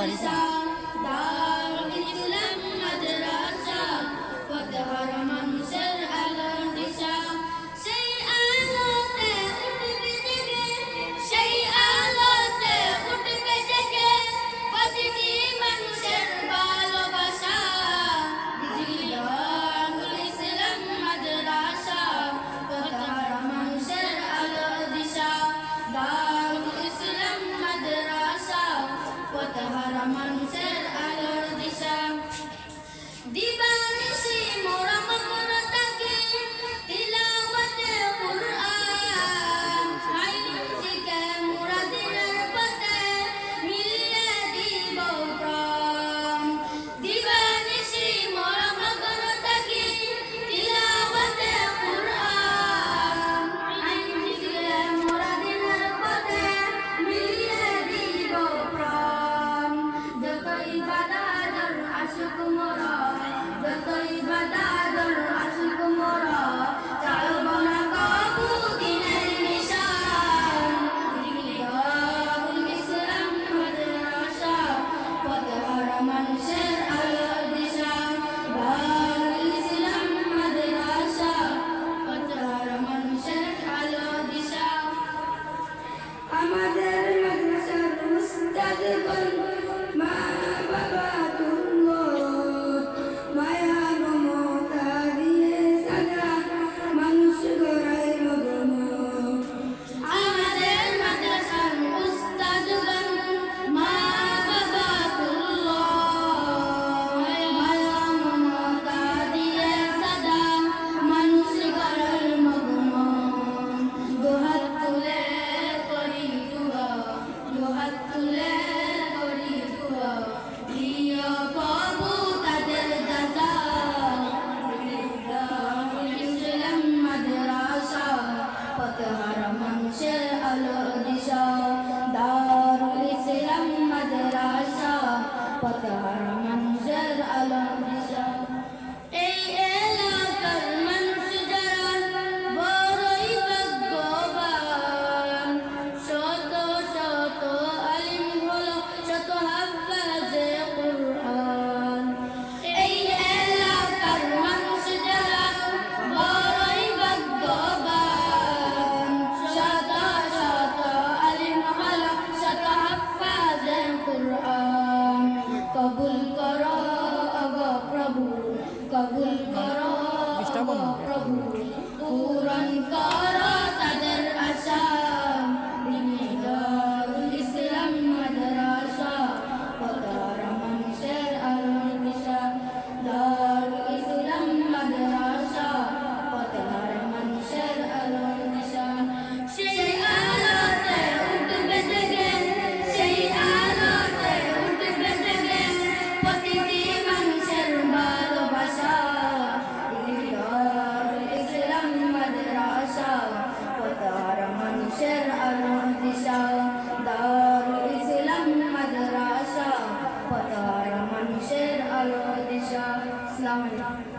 sorry. sorry. পথহারা মানুষের কবুল করো প্রভু। পূরণ করো তাদের আশা। ইসলাম মাদ্রাসা। কতার মানুষের আলোর দিশা। দর ইসলাম মাদ্রাসা। কতার মানুষের আলোর ആലോചിച്ച അസ്ലാമലൈക്കും